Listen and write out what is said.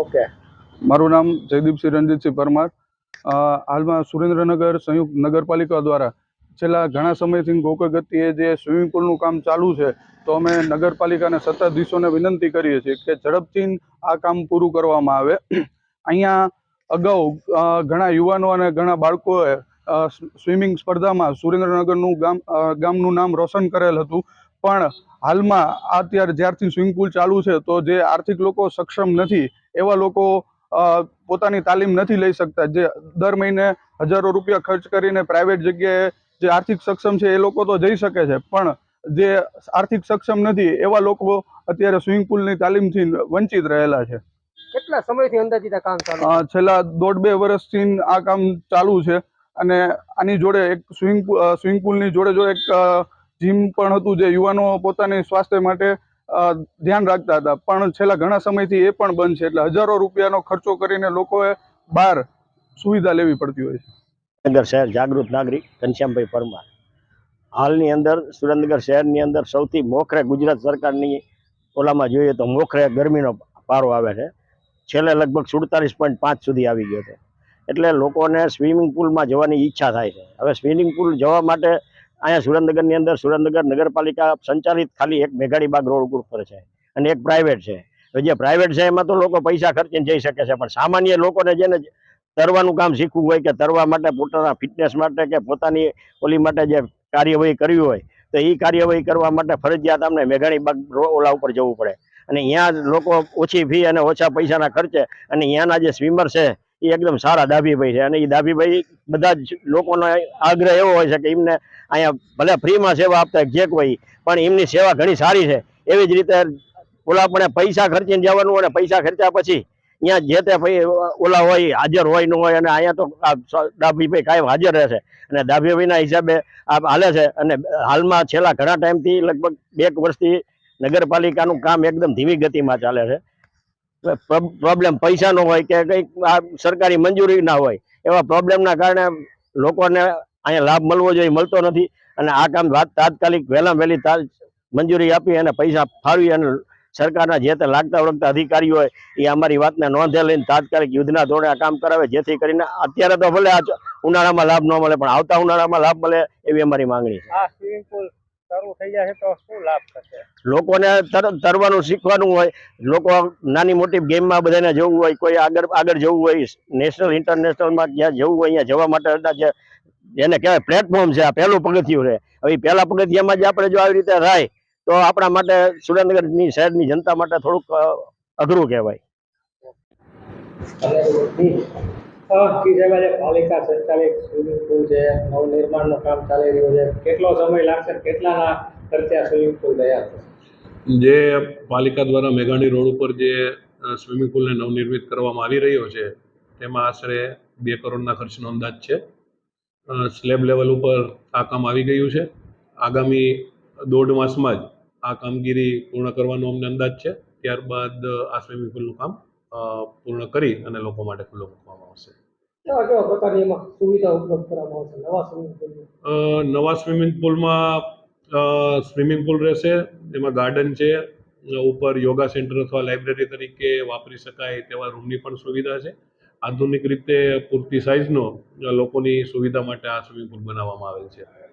Okay મારું નામ જયદીપસિંહ રણજીતસિંહ પરમાર. હાલમાં સુરેન્દ્રનગર સંયુક્ત નગરપાલિકા દ્વારા છેલ્લા ઘણા સમયથી ગોકગતિએ જે સ્વિમિંગ પુલનું કામ ચાલુ છે, તો અમે નગરપાલિકાને સત્તાધીશોને વિનંતી કરીએ છીએ કે ઝડપથી આ કામ પૂરું કરવામાં આવે. અહીંયા અગાઉ ઘણા યુવાનો અને ઘણા બાળકોએ સ્વિમિંગ સ્પર્ધામાં સુરેન્દ્રનગરનું ગામ ગામનું નામ રોશન કરેલ હતું. પણ હાલમાં અત્યારે જ્યારથી સ્વિમિંગ પુલ ચાલુ છે, તો જે આર્થિક લોકો સક્ષમ નથી એવા લોકો પોતાની તાલીમ નથી લઈ શકતા. જે દર મહિને હજારો રૂપિયા ખર્ચ કરીને પ્રાઇવેટ જગ્યાએ જે આર્થિક સક્ષમ છે એ લોકો તો જઈ શકે છે. પણ જે આર્થિક સક્ષમ નથી એવા લોકો અત્યારે સ્વિમિંગ પુલની તાલીમથી વંચિત રહેલા છે. કેટલા સમયથી અંદાજિત આ કામ ચાલુ? છેલ્લા દોઢ બે વર્ષથી આ કામ ચાલુ છે. અને આની જોડે એક સ્વિમિંગ સ્વિમિંગ પુલની જોડે જોડે એક જીમ પણ હતું જે યુવાનો પોતાની સ્વાસ્થ્ય માટે ધ્યાન રાખતા હતા. પણ છેલ્લા ઘણા સમયથી એ પણ બંધ છે. એટલે હજારો રૂપિયાનો ખર્ચો કરીને લોકોએ બહાર સુવિધા લેવી પડતી હોય છે. સુરેન્દ્રનગર શહેર જાગૃત નાગરિક ઘનશ્યામભાઈ પરમાર. હાલની અંદર સુરેન્દ્રનગર શહેરની અંદર સૌથી મોખરે ગુજરાત સરકારની ઓલામાં જોઈએ તો મોખરે ગરમીનો પારો આવે છે. છેલ્લે લગભગ સુડતાલીસ પોઈન્ટ પાંચ સુધી આવી ગયો છે. એટલે લોકોને સ્વિમિંગ પુલમાં જવાની ઈચ્છા થાય છે. હવે સ્વિમિંગ પુલ જવા માટે અહીંયા સુરેન્દ્રનગરની અંદર સુરેન્દ્રનગર નગરપાલિકા સંચાલિત ખાલી એક મેઘાડી બાગ રોડ ઉપર છે અને એક પ્રાઇવેટ છે. તો જે પ્રાઇવેટ છે એમાં તો લોકો પૈસા ખર્ચીને જઈ શકે છે, પણ સામાન્ય લોકોને જેને તરવાનું કામ શીખવું હોય કે તરવા માટે પોતાના ફિટનેસ માટે કે પોતાની ઓલી માટે જે કાર્યવાહી કરવી હોય, તો એ કાર્યવાહી કરવા માટે ફરજિયાત અમને મેઘાણી બાગ ઓલા ઉપર જવું પડે. અને અહીંયા લોકો ઓછી ફી અને ઓછા પૈસાના ખર્ચે અને અહીંયાના જે સ્વિમર છે એ એકદમ સારા દાભીભાઈ છે. અને એ દાભીભાઈ બધા જ લોકોનો આગ્રહ એવો હોય છે કે એમને અહીંયા ભલે ફ્રીમાં સેવા આપતા જે કોઈ, પણ એમની સેવા ઘણી સારી છે. એવી જ રીતે ઓલા પણ પૈસા ખર્ચીને જવાનું અને પૈસા ખર્ચ્યા પછી અહીંયા જે તે ઓલા હોય હાજર હોય ન હોય અને અહીંયા તો આ ડાભીભાઈ કાયમ હાજર રહેશે અને દાભીભાઈના હિસાબે આ હાલે છે. અને હાલમાં છેલ્લા ઘણા ટાઈમથી લગભગ બે વર્ષથી નગરપાલિકાનું કામ એકદમ ધીમી ગતિમાં ચાલે છે. પ્રોબ્લેમ પૈસાનો હોય કે કંઈક આ સરકારી મંજૂરી ના હોય, એવા પ્રોબ્લેમના કારણે લોકોને અહીંયા લાભ મળવો જોઈએ, મળતો નથી. અને આ કામ તાત્કાલિક વહેલી તા મંજૂરી આપી અને પૈસા ફાળવી અને સરકારના જે તે લાગતા વળગતા અધિકારીઓ હોય, એ અમારી વાતને નોંધે લઈને તાત્કાલિક યુદ્ધના ધોરણે આ કામ કરાવે, જેથી કરીને અત્યારે તો ભલે આ ઉનાળામાં લાભ ન મળે, પણ આવતા ઉનાળામાં લાભ મળે એવી અમારી માંગણી છે. આ સ્વિમિંગ પુલ શરૂ થઈ જશે તો શું લાભ થશે? લોકોને તરવાનું શીખવાનું હોય લોકો નાની મોટી ગેમમાં બધાને જવું હોય કોઈ આગળ આગળ જવું હોય નેશનલ ઇન્ટરનેશનલમાં જ્યાં જવું હોય અહીંયા જવા માટે હતા જે એને કહેવાય પ્લેટફોર્મ છે આ પહેલું પગથિયું છે. હવે પહેલા પગથિયામાં જ આપણે જો આવી રીતે થાય તો આપણા માટે સુરેન્દ્રનગરની શહેરની જનતા માટે થોડુંક અઘરું કહેવાય. પાલિકા સંચાલિત સ્વિમિંગ પુલ છે, નવનિર્માણનું કામ ચાલી રહ્યું છે, કેટલો સમય લાગશે કેટલાના ખર્ચે સ્વિમિંગ પુલ તૈયાર થશે? જે પાલિકા દ્વારા મેઘાણી રોડ ઉપર જે સ્વિમિંગ પુલને નવનિર્મિત કરવામાં આવી રહ્યો છે, તેમાં આશરે બે કરોડના ખર્ચનો અંદાજ છે. સ્લેબ લેવલ ઉપર આ કામ આવી ગયું છે. આગામી દોઢ માસમાં જ આ કામગીરી પૂર્ણ કરવાનો અમને અંદાજ છે. ત્યારબાદ આ સ્વિમિંગ પુલનું કામ પૂર્ણ કરી અને લોકો માટે ખુલ્લો મૂકવામાં આવશે. કેવા કેવા પ્રકારની એમાં સુવિધા ઉપલબ્ધ કરવામાં આવશે? નવા સ્વિમિંગ પુલની? અ, નવા સ્વિમિંગ પુલમાં સ્વિમિંગ પુલ રહેશે એમાં ગાર્ડન છે ઉપર યોગા સેન્ટર અથવા લાઇબ્રેરી તરીકે વાપરી શકાય તેવા રૂમની પણ સુવિધા છે. આધુનિક રીતે પૂરતી સાઇઝનો લોકોની સુવિધા માટે આ સ્વિમિંગ પુલ બનાવવામાં આવેલ છે.